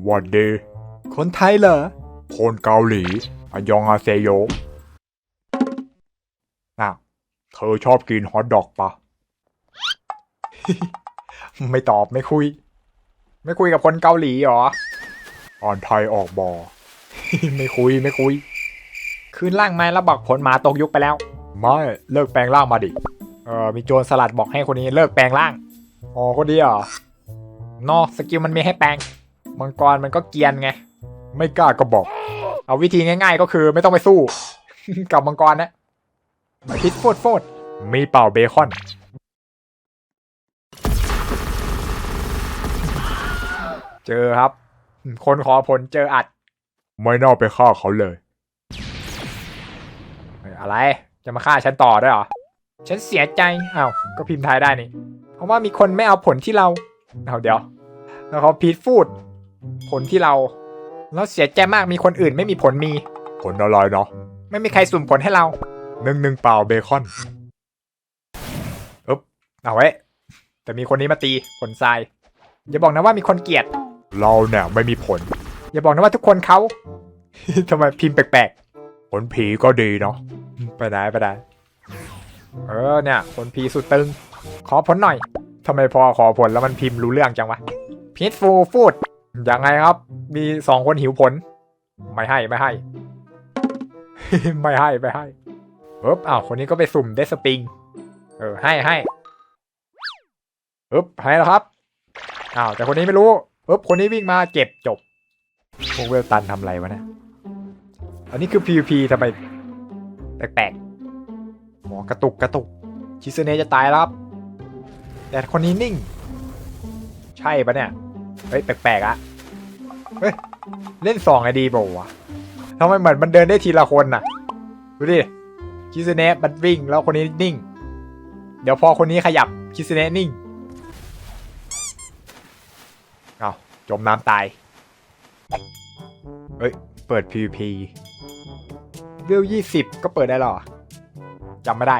หวัดดี คนไทยเหรอ คนเกาหลีอายองอาเซโยน่ะเธอชอบกินฮอทดอกปะ ไม่ตอบไม่คุย ไม่คุยกับคนเกาหลีเหรออ่านไทยออกบอ ไม่คุยไม่คุย คืนล่างไม้แล้วบอกผลหมาตกยุคไปแล้ว ไม่เลิกแปลงร่างมาดิ เออมีโจรสลัดบอกให้คนนี้เลิกแปลงร่าง อ๋อคนเดียวเหรอนอกสกิลมันมีให้แปลง มังกรมันก็เกรียนไง ไม่กล้าก็บอก เอาวิธีง่าย ๆ ก็คือไม่ต้องไปสู้ กับมังกรนะพิษโฟดโฟดมีเปล่าเบคอน เจอครับ คนขอผลเจออัด ไม่น่าไปฆ่าเขาเลยเฮ้ยอะไรจะมาฆ่าฉันต่อด้วยเหรอ ฉันเสียใจอ้าวก็พิมพ์ไทยได้นี่ เพราะว่ามีคนไม่เอาผลที่เราเอาเดี๋ยวแล้วเขาพีทฟูด ผลที่เราแล้วเสียใจมากมีคนอื่นไม่มีผลมี ผลอะไรเนาะไม่มีใครสุ่มผลให้เราหนึ่งหนึ่งเปล่าเบคอนเอาไว้ แต่มีคนนี้มาตีผลทราย อย่าบอกนะว่ามีคนเกลียด เราเนี่ยไม่มีผล อย่าบอกนะว่าทุกคนเขา ทำไมพิมพ์แปลกผลผีก็ดีเนาะๆไปได้ไปได้เออเนี่ย ผลพีสุดตึง ขอผลหน่อยทำไมพอขอผลแล้วมันพิมพ์รู้เรื่องจังวะพีทฟูฟูด ยังไงครับ มีสองคนหิวผล ไม่ให้ไม่ให้ ไม่ให้ไม่ให้เอ๊บอ้าวคนนี้ก็ไปสุ่มเดสปริง เออให้ให้เอ๊บให้แล้วครับอ้าวแต่คนนี้ไม่รู้เอ๊บคนนี้วิ่งมาเก็บจบพวกเวลตันทำอะไรวะเนี่ยอันนี้คือ PVP ทำไมแปลกๆหมอกระตุกกระตุก ชิซเนะจะตายแล้วครับแต่คนนี้นิ่ง ใช่ปะเนี่ย เฮ้ย แปลกๆอะเฮ้ย เล่นสองไอดีเปล่าวะทำไมเหมือนมันเดินได้ทีละคนน่ะ ดูดิชิซึเนะมันวิ่งแล้วคนนี้นิ่ง เดี๋ยวพอคนนี้ขยับชิซึเนะนิ่ง เอาจมน้ำตาย เฮ้ย เปิด PVP เวลยี่สิบก็เปิดได้หรอจำไม่ได้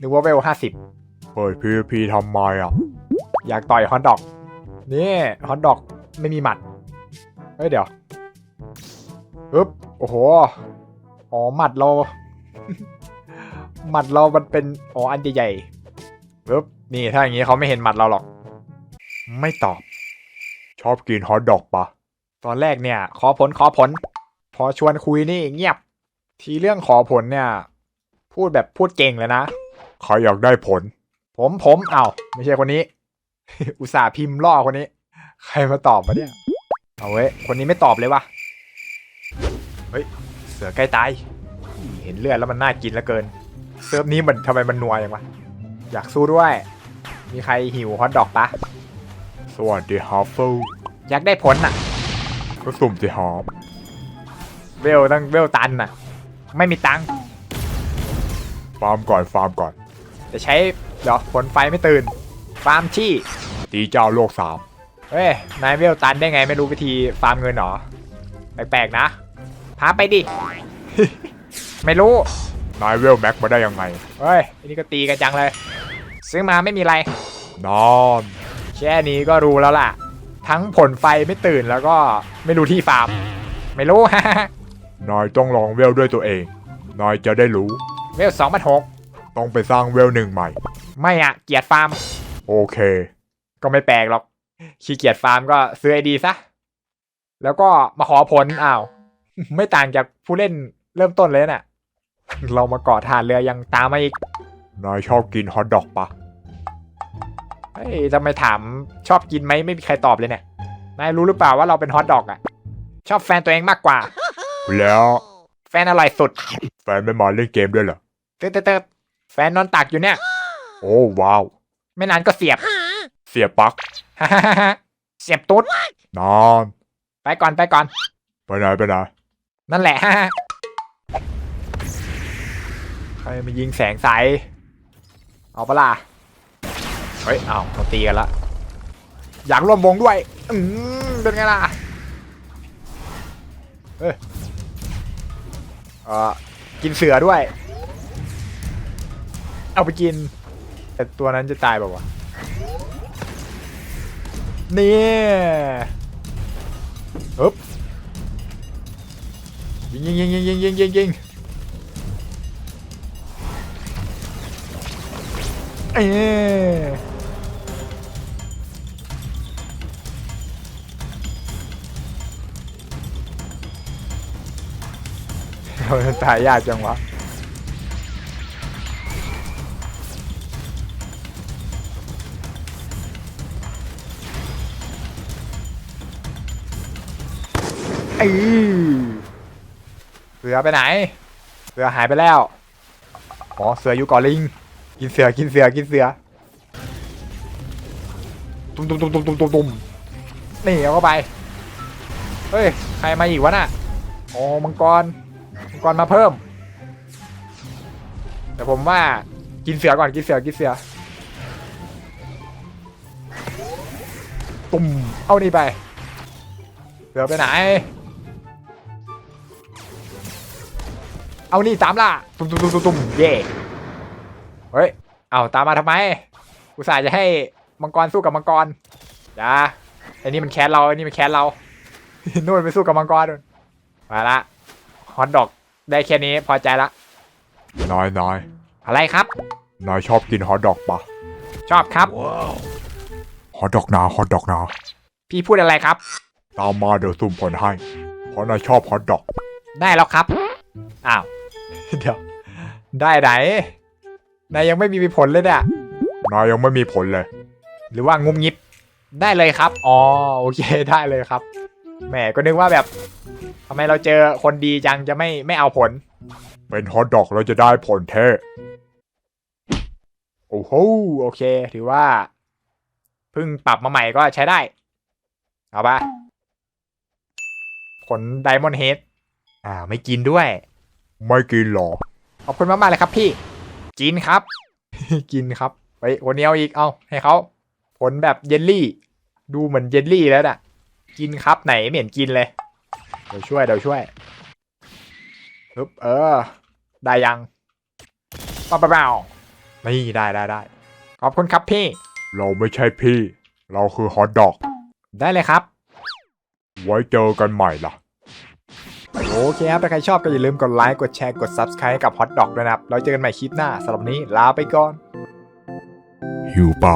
นึกว่าเวลห้าสิบเปิด PVP ทำไมอะ อยากต่อยฮอตดอก นี่ฮอตดอกไม่มีหมัด เฮ้ยเดี๋ยวปึ๊บโอ้โห อ๋อหมัดเรา หมัดเรามันเป็น อ๋ออันใหญ่ๆปึ๊บนี่ถ้าอย่างงี้เขาไม่เห็นหมัดเราหรอก ไม่ตอบ ชอบกินฮอทดอกปะ ตอนแรกเนี่ย ขอผลขอผล พอชวนคุยนี่เงียบ ทีเรื่องขอผลเนี่ย พูดแบบพูดเก่งเลยนะใครอยากได้ผล ผมผมเอ้าไม่ใช่คนนี้ อุตส่าห์พิมพ์ล่อคนนี้ ใครมาตอบมาเนี่ย เอาเว้ย คนนี้ไม่ตอบเลยวะเฮ้ย เสือใกล้ตาย เห็นเลือดแล้วมันน่ากินเหลือเกิน เซิร์ฟนี้มันทำไมมันนัวอย่างวะ อยากสู้ด้วย มีใครหิวฮอทดอกปะ สวัสดีฮาร์ฟูอยากได้ผลน่ะ ก็สุ่มสิฮาร์ฟเวลตั้งเวลตันน่ะ ไม่มีตังค์ ฟาร์มก่อน ฟาร์มก่อน จะใช้เดี๋ยวผลไฟไม่ตื่น ฟาร์มชี่ ตีเจ้าโลกสามเฮ้ย นายเวลตันได้ไงไม่รู้วิธีฟาร์มเงินหรอ แปลกๆนะ พาไปดิ ไม่รู้ นายเวลแม็กมาได้ยังไง เฮ้ยอันนี้ก็ตีกันจังเลย ซื้อมาไม่มีอะไร นอนแค่นี้ก็รู้แล้วล่ะ ทั้งผลไฟไม่ตื่นแล้วก็ไม่รู้ที่ฟาร์ม ไม่รู้นายต้องลองเวลด้วยตัวเอง นายจะได้รู้ เวลสองพันหกต้องไปสร้างเวลหนึ่งใหม่ ไม่อะเกลียดฟาร์ม โอเค ก็ไม่แปลกหรอกขี้เกียจฟาร์มก็ซื้อไอดีซะ แล้วก็มาขอผลอ้าว ไม่ต่างจากผู้เล่นเริ่มต้นเลยน่ะ เรามาเกาะฐานเรือยังตามมาอีกนายชอบกินฮอทดอกปะเฮ้ยทำไมถามชอบกินไหมไม่มีใครตอบเลยเนี่ยนายรู้หรือเปล่าว่าเราเป็นฮอตดอกอะ ชอบแฟนตัวเองมากกว่า แล้วแฟนอร่อยสุด แฟนไม่มาเล่นเกมด้วยเหรอเติร์ดเติร์ดแฟนนอนตักอยู่เนี่ย โอ้ว้าว ไม่นานก็เสียบ เสียปลักเสียบตุ๊ดนอนไปก่อนไปก่อน ไปไหนไปไหนนั่นแหละใครมายิงแสงใส เอาปะล่ะ เฮ้ย เอาเราตีกันละ อยากร่วมวงด้วย อืมเป็นไงล่ะ เฮ้ยเออกินเสือด้วย เอาไปกิน แต่ตัวนั้นจะตายแบบว่าวะนี่อึ๊บยิงยิงยิงยิงยิงยิงยิงยิงเอ๊เราตายยากจังวะ เอ้เสือไปไหน เสือหายไปแล้ว อ๋อ เสืออยู่เกอลิง กินเสือ กินเสือ กินเสือ ตุ้มตุ้มตุ้มตุ้มตุ้มตุ้มตุ้มนี่เอาเข้าไป เฮ้ย ใครมาอีกวะน่ะ อ๋อ มังกร มังกรมาเพิ่ม แต่ผมว่า กินเสือก่อน กินเสือ กินเสือ ตุ่ม เอานี่ไป เสือไปไหน เอานี่ตามล่ะตุ้มตุ้มตุ้มตุ้มตุ้มเย่เฮ้ยเอาตามมาทำไมอุตส่าห์จะให้มังกรสู้กับมังกรจ้าไอ้นี่มันแค้นเราไอ้นี่มันแค้นเรานู่นไปสู้กับมังกรนู่นมาละฮอตดอกได้แค่นี้พอใจละนายนายอะไรครับนายชอบกินฮอทดอกปะชอบครับฮอทดอกนาฮอทดอกนาพี่พูดอะไรครับ ตามมาเดี๋ยวสุ่มผลให้เพราะนายชอบฮอทดอก ได้แล้วครับ อ้าว เดี๋ยว ได้ไหน นายยังไม่มีผลเลยเนี่ยนายยังไม่มีผลเลย หรือว่างุมงิบ ได้เลยครับ อ๋อ โอเค ได้เลยครับ แหม ก็นึกว่าแบบทำไมเราเจอคนดีจังจะไม่ไม่เอาผล เป็นฮอทดอกเราจะได้ผลแท้โอ้โห โอเค ถือว่าเพิ่งปรับมาใหม่ก็ใช้ได้ เอาปะผลไดมอนด์เฮดอ่า ไม่กินด้วย ไม่กินหรอกขอบคุณมากๆเลยครับพี่ กินครับ กินครับไปคนนี้เอาอีกเอาให้เขาผลแบบเยลลี่ ดูเหมือนเยลลี่แล้วน่ะ กินครับไหนไม่เห็นกินเลยเดี๋ยวช่วยเดี๋ยวช่วยปึ๊บเออ ได้ยังป้าเปล่านี่ได้ได้ได้ขอบคุณครับพี่ เราไม่ใช่พี่ เราคือฮอทดอก ได้เลยครับ ไว้เจอกันใหม่ล่ะ โอเคครับ ถ้าใครชอบก็อย่าลืมกดไลค์ กดแชร์ กด Subscribe กับ Hot Dog ด้วยนะครับ เราเจอกันใหม่คลิปหน้าสำหรับนนี้ลาไปก่อน หิวเปล่า